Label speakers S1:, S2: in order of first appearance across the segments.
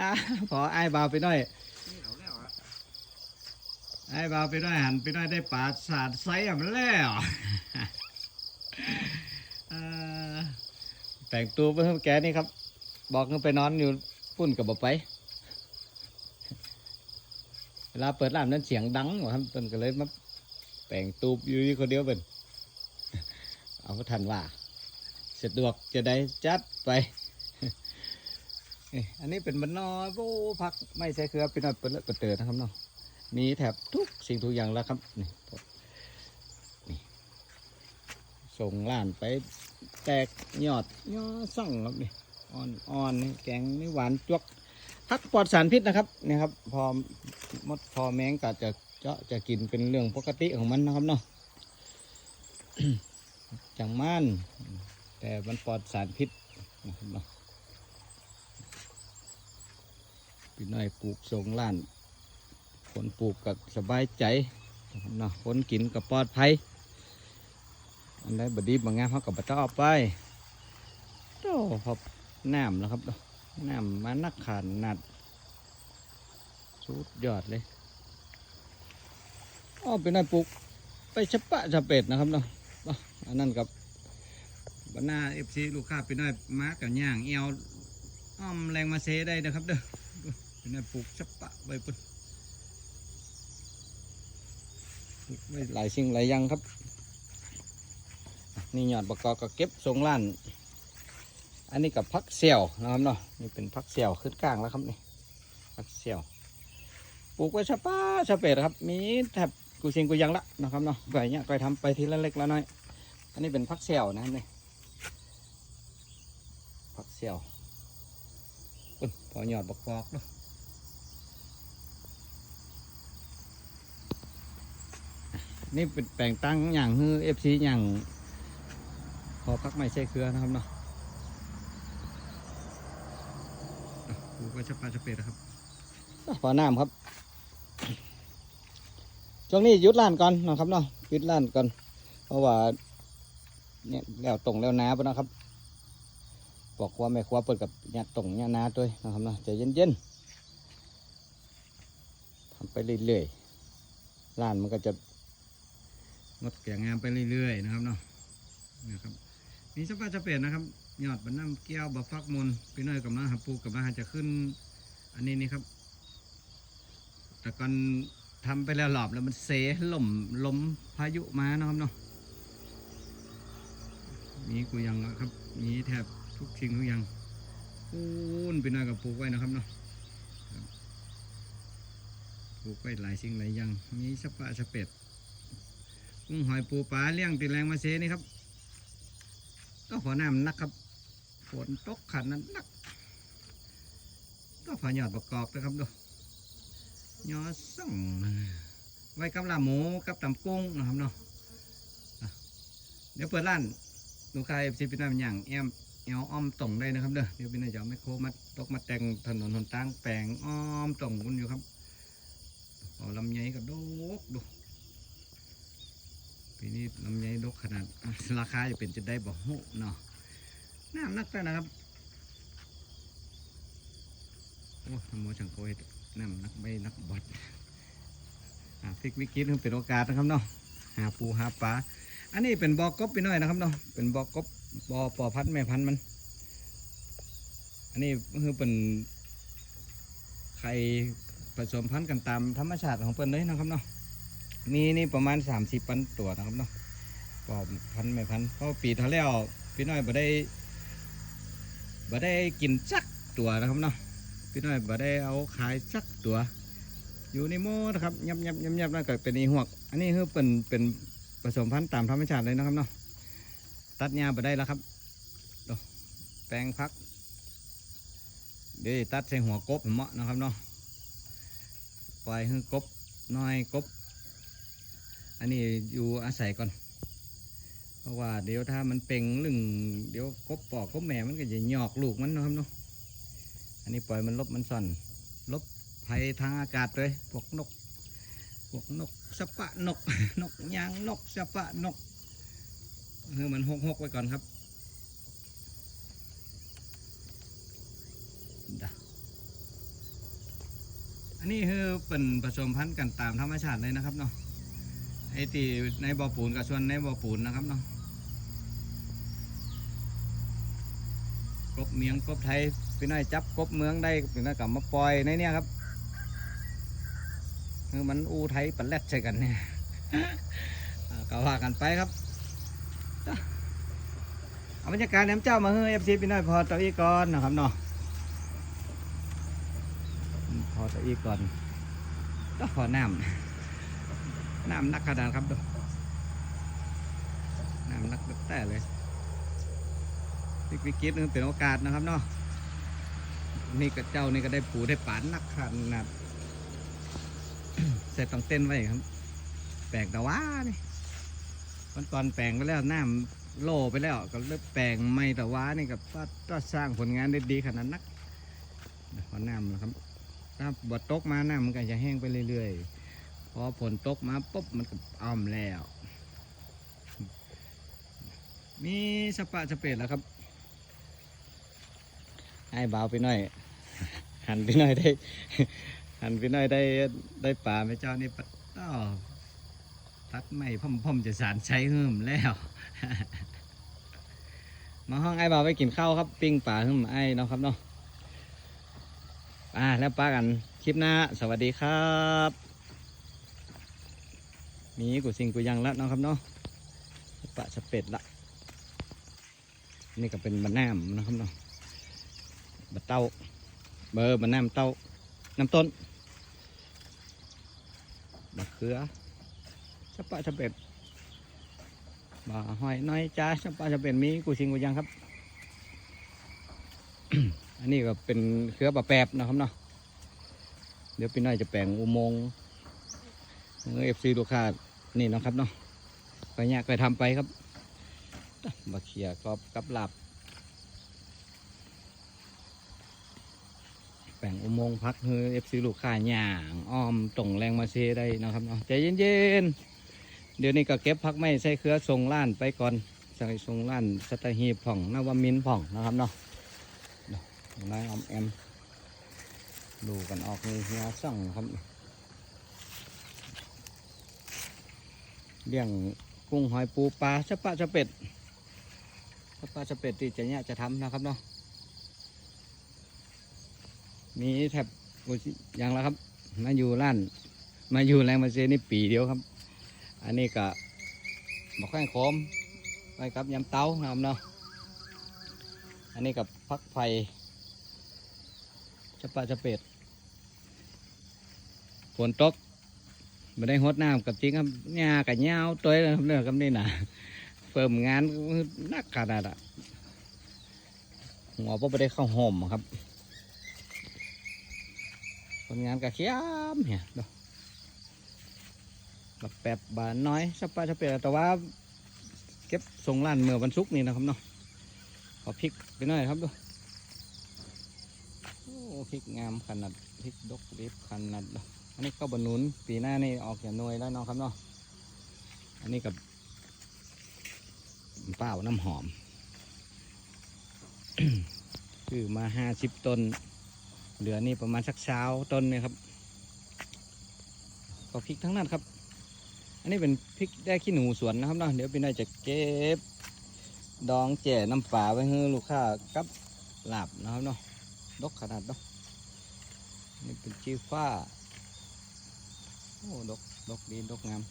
S1: นะพอไอ้บาวไปหน่อย
S2: นี่เอาแล้วอะ
S1: ไอ้บาวไปหน่อยหันไปหน่อยได้ปลาสาดไซอะมันแล้วแต่งตัวเพิ่มแกนี่ครับ บอกให้ไปนอนอยู่พุ่นกับบ่ไป เวลาเปิดร้านนั้นเสียงดังว่ะครับเพิ่นก็เลยมาแต่งตูบอยู่ที่คนเดียวเพิ่นเอาก็ทันว่าสะดวกจะได้จัดไป นี่อันนี้เป็นบรรนอโอ้พักไม่ใช่เครือเป็นเปิดเลอะเปิดเตือนะครับเนาะมีแถบทุกสิ่งทุกอย่างแล้วครับนี่นี่ส่งล้านไปแตกยอดยอดสั่งครับนี่อ่อนอ่อนนี่แกงนี่หวานจวกพักปลอดสารพิษนะครับนี่ครับ พอมดพอแมงก็จะเจาะจะกินเป็นเรื่องปกติของมันนะครับเนาะจังมันแต่มันปลอดสารพิษนะครับเนาะ พี่น้อยปลูกส่งล้านคนปลูกก็สบายใจนะครับเนาะคนกินก็ปลอดภัยอันใดบดีบางงามเขากับบัตรเอาไปโตพอน้ำแล้วครับเนาะน้ำมานักขานนัดสุดยอดเลยอ้อเป็นนายปลูกไปชะปะชะเป็ดนะครับเนาะอันนั้นกับบรรณาเอฟซีลูกค้าไปหน่อยมากับย่างเอวอ้อมแรงมาเซได้นะครับเด้อ เป็นหน่อยปลูกชับปะไว้ปุ่นปลูกไว้หลายสิ่งหลายอย่างครับ นี่ยอดประกอบก็เก็บทรงล้าน อันนี้กับพักเสี่ยวนะครับเนาะนี่เป็นพักเสี่ยวขึ้นกลางแล้วครับนี่พักเสี่ยวปลูกไว้ชับปะชับเป็ดครับ มีแถบกูชิงกูยังละนะครับเนาะก่อยเนี้ยก่อยทำไปทีละเล็กละน้อย อันนี้เป็นพักเสี่ยวนะครับนี่ผักเสี่ยวอุ่นพอหยอดบกกอกเนาะ นี่เป็นแปลงตั้งอย่างฮือเอฟซีอย่างพอพักไม่ใช่เครือนะครับเนาะดูก็จะปลาจะเป็ดนะครับพอน้ำครับ ช่วงนี้หยุดร้านก่อนนะครับเนาะปิดร้านก่อน เพราะว่าเนี่ยแล้วตรงแล้วน้าปนะครับบอกว่าแม่ครัวเปิดกับญาติตรงญาตินาด้วยนะครับเนาะใจเย็นๆทำไปเรื่อยๆร้านมันก็จะ งดแก่งามไปเรื่อยๆนะครับเนาะนะครับมีสภาพจะเปลี่ยนนะครับยอดบรรน้ำแก้วบะฟักมนพี่น้อยกับมาหาปูกับมาหาจะขึ้น อันนี้นี่ครับ แต่ก่อนทำไปแล้วหลอบแล้วมันเสล่มลมพายุมานะครับเนาะมีกูยังอะครับมีแทบทุกสิ่งทุกอย่างปูนเป็นนากับปลูกไว้นะครับเนาะปลูกไว้หลายสิ่งหลายอย่าง มีสะปะสะเปด กุ้งหอยปูปลาเลี้ยงติดแรงมาเซนี่ครับก็พอน้ำนักครับฝนตกขันนั้นนัก ก็พอหยอดประกอบนะครับดูยอส่งไว้กับลาหมูกับตำกุ้งนะครับเนาะเดี๋ยวเปิดร้านลูกค้าเอฟซีเป็นน้ำอย่างแอมแอวอ้อมตรงได้นะครับเด้อเดี๋ยวเป็นนายจะเอาไม่โคมาตกมาแต่งถนนหนทางแปลงอ้อมตรงคุณอยู่ครับโอ้ลำไยก็ดกดู ปีนี้ลำไยดกขนาดราคาจะเป็นจะได้บ่หูเนาะน้ำนักแต่นะครับโอ้ทำโมชังโกยน้ำนักไม่นักบอดอ่าพลิกวิกฤตเป็นโอกาสนะครับเนาะหาปูหาปลาอันนี้เป็นบอกบไปหน่อยนะครับเนาะเป็นบอกบบ่อปอพันธ์แม่พันธ์มัน อันนี้ก็คือเป็นไข่ผสมพันธุ์กันตามธรรมชาติของเปิ้นเลยนะครับเนาะ มีนี่ประมาณสามสิบปันตัวนะครับเนาะปอบพันธุ์แม่พันเพราะปีที่แล้วพี่น้อยบ่ได้บ่ได้กินจักตัวนะครับเนาะพี่น้อยบ่ได้เอาขายจักตัว อยู่ในโม่นะครับยับยับยับยับนั่นก็เป็นอีหวก อันนี้คือเป็นเป็นผสมพันธุ์ตามธรรมชาติเลยนะครับเนาะตัดหญ้าไปได้แล้วครับดูแปลงพักเดี๋ยวตัดใส่หัวกบเหมาะนะครับเนาะปล่อยให้กบน้อยกบ อันนี้อยู่อาศัยก่อน เพราะว่าเดี๋ยวถ้ามันเป่งลึงเดี๋ยวกบปอกกบแม่มันก็จะหยอกลูกมันนะครับเนาะอันนี้ปล่อยมันลบมันซ่อนลบภัยทางอากาศเลยพวกนกพวกนกสปะนก นกยางนกสปะนกเออมันหกหกไว้ก่อนครับดอันนี้คือเป็นผสมพันธุ์กันตามธรรมชาติเลยนะครับเนาะ ไอ้ตีในบ่อปูนกับส่วนในบ่อปูนนะครับเนาะกบเมียงกบไทยพี่น้อยจับกบเมืองได้พี่น้อยกลับมาปล่อยในเนี้ยครับคือมันอูไทยปันแรดใช่กันเนี่ยก็ว่ากันไปครับเอาบรรยากาศแหลมเจ้ามาเฮ้ยเอฟซีพี่น้อยพอตัวอีก่อนนะครับเนาะพอตะอีกก่อนก็พอน้ำ น้ำนักกระดานครับดน้ำนักแต่เลยวิกวิกฤตนึงเป็นโอกาสนะครับเนาะนี่กับเจ้านี่ก็ได้ปูได้ปานนักขนาดเสร็จต้องเต้นไว้ครับ แปลงตะว้านี่วันก่อนแปลงไปแล้วน้ำโลไปแล้ว ก็เลยแปลงไม่ตะว้านี่กับก็สร้างผลงานได้ดีขนาดนักขอน้ำนะครับถ้าบดตกมาน้ำมันก็จะแห้งไปเรื่อยๆ พอฝนตกมาปุ๊บมันก็อ้อมแล้ว มีสปะสเปดแล้วครับ ให้เบาไปหน่อย หันไปหน่อยได้ หันไปหน่อยได้ได้ป่าไหมเจ้านี่ปัดต่อตัดไม่พ่อมพ่อมจะสารใช้เพิ่มแล้ว มาห้องไอ้เบาไปกินข้าวครับ ปิ้งป่าเพิ่มไอ้เนาะครับเนาะอ่าแล้วป้ากันคลิปหน้า สวัสดีครับ มีกูสิ่งกูยังแล้วนะครับเนาะปะสเป็ดละ นี่ก็เป็นบะน้ำนะครับเนาะบะเต้า เบอร์บะน้ำเต้า น้ำต้นบะเขือสปะสเป็ดบะหอยน้อยจ้าสปะสเป็ดมีกูสิ่งกูยังครับ อันนี้ก็เป็นเครือบะแปบนะครับเนาะ เดี๋ยวพี่น้อยจะแปลงอุโมงค์ เอฟซีลูกค้านี่นะครับเนาะไปเนี่ยไปทำไปครับมาเขียกรอบกับหลับ แปลงอุโมงค์พักเฮอเอฟซีลูกค้าหย่างอ้อมตรงแรงมาเซได้นะครับเนาะใจเย็นๆ เดี๋ยวนี้ก็เก็บพักไม่ใส่เครือทรงล้านไปก่อนใส่ทรงล้านสตหีบผ่องนวมินผ่องนะครับเนาะนายออมแอมดูกันออกมีเฮียสั่งครับ เลี้ยงกุ้งหอยปูปลาชะปะชะเป็ดชะปะชะเป็ดที่จะเนี่ยจะทำนะครับเนาะมีแถบอย่างละครับ มาอยู่ร้าน มาอยู่แรงมาเซนี่ปีเดียวครับ อันนี้ก็มาแข้งโคมไปกับยำเต้านะครับเนาะอันนี้กับพักไฟจะปะจะเป็ดฝนตก ไม่ได้หดน้ำกับจริงครับหญ้ากับเหงาตัวเลยครับเนี่ยครับนี่นะเฟิ่มงานนักขนาดอะหัวพ่อไม่ได้เข้าห่มครับคนงานกับเขี้ยมเนี่ยดูแบบแบบบานน้อยสปาสเปดแต่ว่า เก็บส่งร้านเมื่อวันศุกร์นี่นะครับเนาะขอพริกไปหน่อยครับดู พริกงามขนาดพริกดกริบขนาดอันนี้ก็บนุนปีหน้านี่ออกจากหน่วยแล้วเนาะครับเนาะอันนี้กับเป้าน้ำหอม คือมาห้าสิบต้น เหลือนี่ประมาณสักเช้าต้นเนี่ยครับ ก็พริกทั้งนั้นครับ อันนี้เป็นพริกได้ขี้หนูสวนนะครับเนาะเดี๋ยวพี่นายจะเก็บ ดองแจ่น้ำปลาไว้ให้ลูกค้ากับลาบนะครับเนาะดกขนาดเนาะ นี่เป็นจีฟ้า โอ้ ดก ดกดี ดกงาม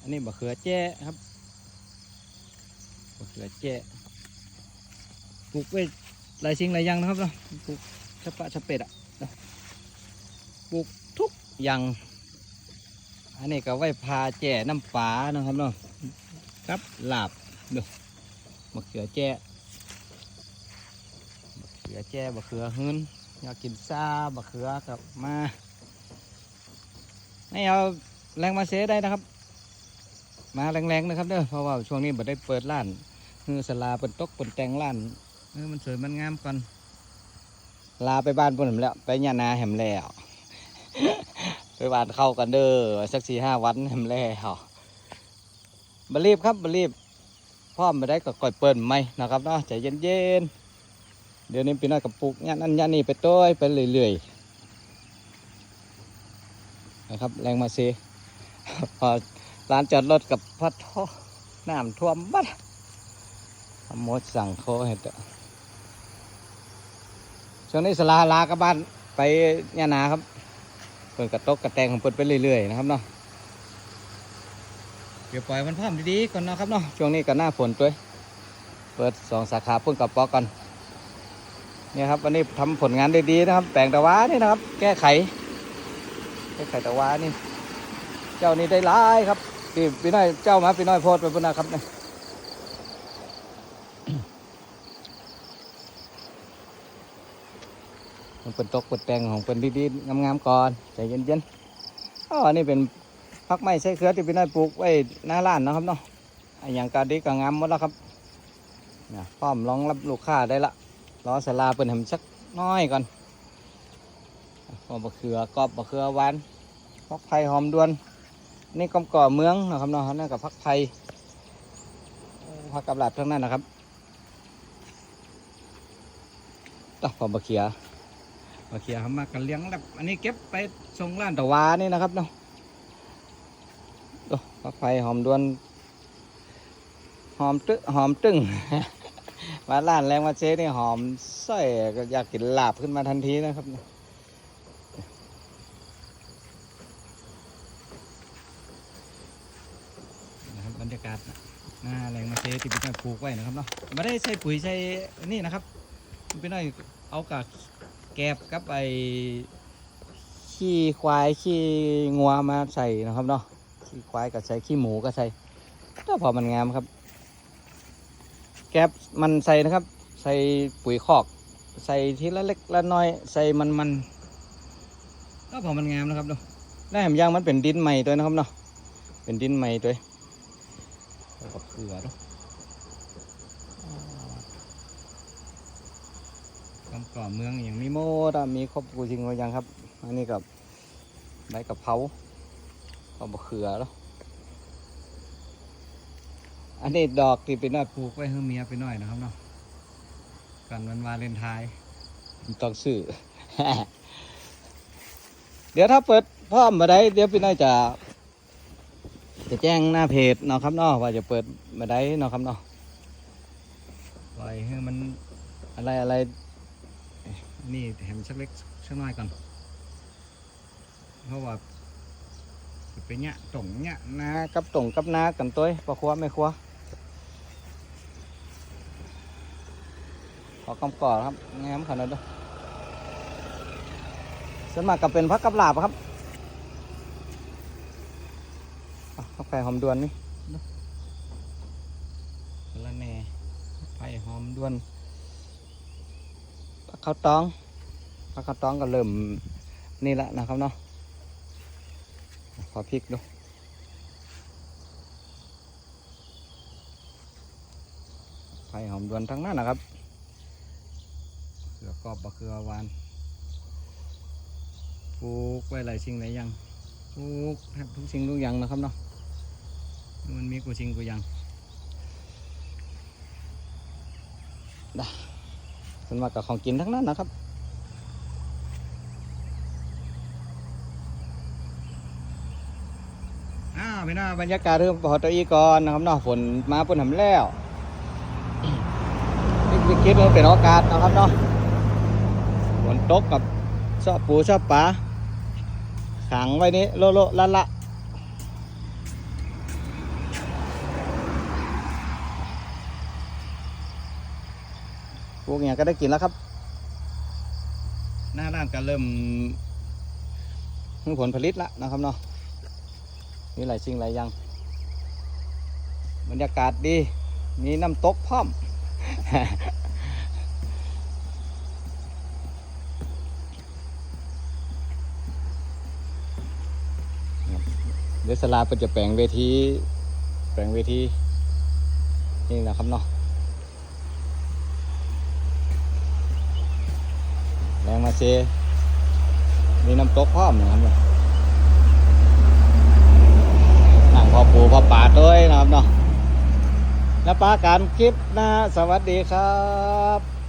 S1: อันนี้บะเขือแจ้ครับบะเขือแจ้ปลูกไว้หลายสิ่งหลายอย่างนะครับเนาะ ปลูกชะปะชะเป็ดอะเนาะปลูกทุกอย่าง อันนี้ก็ไว้พาแจ้น้ำปลานะครับเนาะกับลาบเนาะมะเขือแจ้เขือแจ้บะเขือหืน อยากกินซาบะเขือกับมาไม่เอาแรงมาเซได้นะครับ มาแรงๆนะครับเด้อเพราะว่าช่วงนี้บ่ได้เปิดร้านคือสลาเป็นตกเป็นแต่งร้านเออมันสวยมันงามก่อนลาไปบ้านปุ่นแหมแล้วไปยานาแหมแล้วไปบ้านเข้ากันเด้อสักสี่ห้าวันแหมแล้วบรีบครับบรีบพ่อมไม่ได้ก็ก่อยเปิดไม่นะครับเนาะใจเย็นๆ เดี๋ยวนี้พี่น้อยกับปลูกยันนั่นยันนี่ไปต้อยไปเรื่อยๆนะครับ แรงมาเซพอร้านจอดรถกับพัดท่อน้ำท่วมบัดมดสั่งโคเห็ดช่วงนี้สลาลากลับบ้านไปยานาครับเปิดกระตกกระแตงของเปิดไปเรื่อยๆนะครับเนาะเดี๋ยวปล่อยมันพร้อมดีๆก่อนนะครับเนาะช่วงนี้ก็หน้าฝนตัวย เปิดสองสาขาพุ่นกับปอกก่อน เนี่ยครับวันนี้ทำผลงานได้ดีนะครับ แปลงตะวานี่นะครับ แก้ไข แก้ไขตะวานี่ เจ้านี่ได้ร้ายครับพี่พี่น้อยเจ้ามาพี่น้อยโพดไปพุ่นนะครับเนี่ยมันเป็นตกเป็นแตงของเป็นดีๆงามๆก่อนใจเย็นๆอ๋อนนี้เป็นพักไม้ใช้เครือที่พี่น้อยปลูกไว้หน้าร้านนะครับเนาะอันอย่างกาดีก็งามหมดแล้วครับเนี่ยพร้อมรองรับลูกค้าได้ละ รอสลาเป็นทำสักน้อยก่อนพอมบะเขือกรอบบะเขือหวานพักไผ่หอมดวน นี่กอมก่อเมืองนะครับเนาะนั่นกับพักไผ่พักกับหลาดทั้งนั้นนะครับต่อพอมบะเขียมาเขียเขามากันเลี้ยงแบบอันนี้เก็บไปส่งร้านตะวานี่นะครับเนาะโอ้ผักไฟหอมดวนหอมตึหอมตึง มาร้านแรงมาเชนี่หอมใส่ก็อยากกินลาบขึ้นมาทันทีนะครับนะครับบรรยากาศหน้าแรงมาเชที่พี่น้อยปลูกไว้นะครับเนาะไม่ได้ใส่ปุ๋ยใส่นี่นะครับพี่น้อยเอากากแกบกับไอขี้ควายขี้งัวมาใส่นะครับเนาะขี้ควายก็ใส่ขี้หมูก็ใส่ก็พอมันงามครับ แกบมันใส่นะครับ ใส่ปุ๋ยคอก ใส่ทีละเล็กละน้อย ใส่มันมันก็พอมันงามนะครับเนาะได้แหมยางมันเป็นดินใหม่ตัวนะครับเนาะเป็นดินใหม่ตัวแล้วก็เกลือเนาะกำก่อเมืองอย่างมีโมดมีครบกูจริงกูยังครับ อันนี้กับใบกะเพราเอาบะเขือแล้ว อันนี้ดอกที่เป็นน้อยปลูกไว้ให้เมียไปหน่อยนะครับเนาะกันวันวาเลนไทน์ต้องซื้อ เดี๋ยวถ้าเปิดพร้อมมาได้ เดี๋ยวพี่น้อยจะ จะแจ้งหน้าเพจเนาะครับเนาะว่าจะเปิดมาได้เนาะครับเนาะปล่อยให้มันอะไรอะไร นี่แถมสักเล็กสักน้อยก่อนเพราะว่าจะไปเนี่ยตรงเนี่ยนากับตรงกับนากันตัวปะครัวไม่ครัวข อกำก่อครับงามขนาดนั้นส่วนมากก็เป็นพักกับลาบครับอะพักไผ่หอมดวนนี่ละแหน่ไผ่หอมดวนผักข้าวตองผักข้าวตองก็เริ่มนี่ละนะครับเนาะขอพริกดูไผ่หอมดวนทั้งนั้นนะครับเขือกรอบบะเขือหวานปลูกไว้หลายสิ่งหลายอย่างปลูกทุกสิ่งทุกอย่างนะครับเนาะมันมีกูสิ่งกูอย่างส่วนมากกับของกินทั้งนั้นนะครับอ้าวพี่น้าบรรยากาศเรื่องปอตอีก่อนนะครับเนาะฝนมาฝนทำแล้วนี่คิดว่าเป็นโอกาสนะครับเนาะ นตกกับชอบปูชอบปลาขังไว้นี้โลโลละละพวกเนี้ยก็ได้กินแล้วครับ หน้าร้านก็เริ่มมีผลผลิตแล้วนะครับเนาะมีหลายสิ่งหลายอย่างบรรยากาศดี มีน้ำตกพร้อม ดี๋ยวสลาเป็นจะแปลงเวที แปลงเวที นี่นะครับเนาะแรงมาเซมีน้ำตกพร้อมนะครับเนี่ยนังพอปูพอป่าด้วยนะครับเนาะแล้วปาการคลิปนะ สวัสดีครับ